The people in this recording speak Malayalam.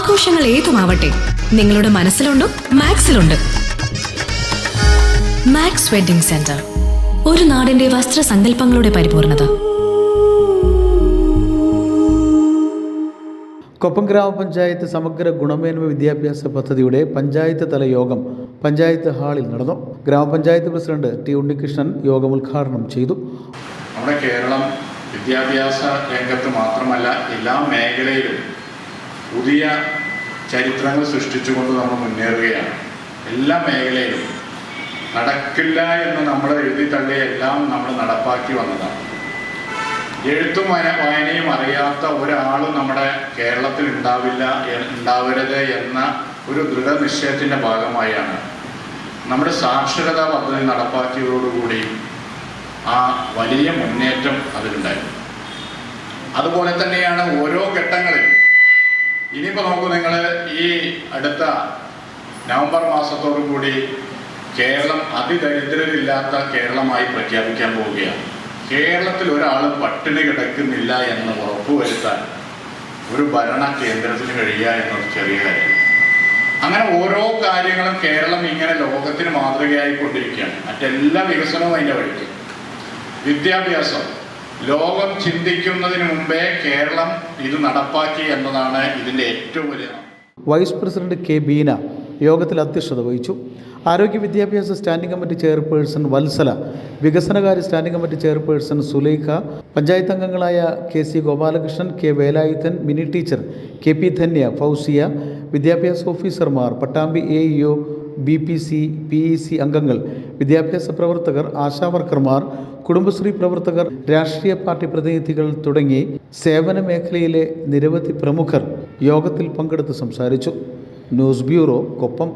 ആഘോഷങ്ങൾ ഏതുമാവട്ടെ നിങ്ങളുടെ മനസ്സിലുണ്ടോ മാക്സിലുണ്ട്. മാക്സ് വെഡിംഗ് സെന്റർ ഒരു നാടിന്റെ വസ്ത്രസങ്കല്പങ്ങളുടെ പരിപൂർണത. കൊപ്പം ഗ്രാമപഞ്ചായത്ത് സമഗ്ര ഗുണമേന്മ വിദ്യാഭ്യാസ പദ്ധതിയുടെ പഞ്ചായത്ത് തല യോഗം പഞ്ചായത്ത് ഹാളിൽ നടന്നു. ഗ്രാമപഞ്ചായത്ത് പ്രസിഡന്റ് ടി ഉണ്ണികൃഷ്ണൻ യോഗം ഉദ്ഘാടനം ചെയ്തു. നമ്മുടെ കേരളം വിദ്യാഭ്യാസ രംഗത്ത് മാത്രമല്ല എല്ലാ മേഖലയിലും പുതിയ ചരിത്രങ്ങൾ സൃഷ്ടിച്ചുകൊണ്ട് നമ്മൾ മുന്നേറുകയാണ്. എല്ലാ മേഖലയിലും. നടക്കില്ല എന്ന് നമ്മൾ എഴുതി തള്ളിയ എല്ലാം നമ്മൾ നടപ്പാക്കി വന്നതാണ്. എഴുത്തും വായന- വായനയും അറിയാത്ത ഒരാളും നമ്മുടെ കേരളത്തിൽ ഉണ്ടാവില്ല ഉണ്ടാവരുത് എന്ന ഒരു ദൃഢനിശ്ചയത്തിന്റെ ഭാഗമായാണ്. നമ്മുടെ സാക്ഷരതാ പദ്ധതി നടപ്പാക്കിയതോടുകൂടി ആ വലിയ മുന്നേറ്റം അതിലുണ്ടായിരുന്നു. അതുപോലെ തന്നെയാണ് ഓരോ ഘട്ടങ്ങളിലും ഇനിയിപ്പോൾ നമുക്ക് നിങ്ങൾ ഈ അടുത്ത നവംബർ മാസത്തോടു കൂടി കേരളം അതിദരിദ്രരില്ലാത്ത കേരളമായി പ്രഖ്യാപിക്കാൻ പോവുകയാണ്. കേരളത്തിൽ ഒരാൾ പട്ടിണി കിടക്കുന്നില്ല എന്ന് ഉറപ്പുവരുത്താൻ ഒരു ഭരണ കേന്ദ്രത്തിന് കഴിയുക എന്നത് ചെറിയ കാര്യം. അങ്ങനെ ഓരോ കാര്യങ്ങളും കേരളം ഇങ്ങനെ ലോകത്തിന് മാതൃകയായിക്കൊണ്ടിരിക്കുകയാണ്. മറ്റെല്ലാ വികസനവും അതിന്റെ വഴിക്ക്. വിദ്യാഭ്യാസം ലോകം ചിന്തിക്കുന്നതിന് മുമ്പേ കേരളം ഇത് നടപ്പാക്കി എന്നതാണ് ഇതിന്റെ ഏറ്റവും വലിയ വൈസ് പ്രസിഡന്റ് കെ ബീന യോഗത്തിൽ അധ്യക്ഷത വഹിച്ചു. ആരോഗ്യ വിദ്യാഭ്യാസ സ്റ്റാൻഡിംഗ് കമ്മിറ്റി ചെയർപേഴ്സൺ വത്സല വികസനകാര്യ standing committee chairperson Sulaikha panchayat അംഗങ്ങളായ K C Gopalakrishnan K Velayudhan Mini teacher K P Dhanya Fousiya വിദ്യാഭ്യാസ ഓഫീസർമാർ Pattambi A EO B P C P E C അംഗങ്ങൾ വിദ്യാഭ്യാസ പ്രവർത്തകർ ആശാവർക്കർമാർ കുടുംബശ്രീ പ്രവർത്തകർ രാഷ്ട്രീയ പാർട്ടി പ്രതിനിധികൾ തുടങ്ങി സേവന മേഖലയിലെ നിരവധി പ്രമുഖർ യോഗത്തിൽ പങ്കെടുത്ത് സംസാരിച്ചു. News bureau Koppam.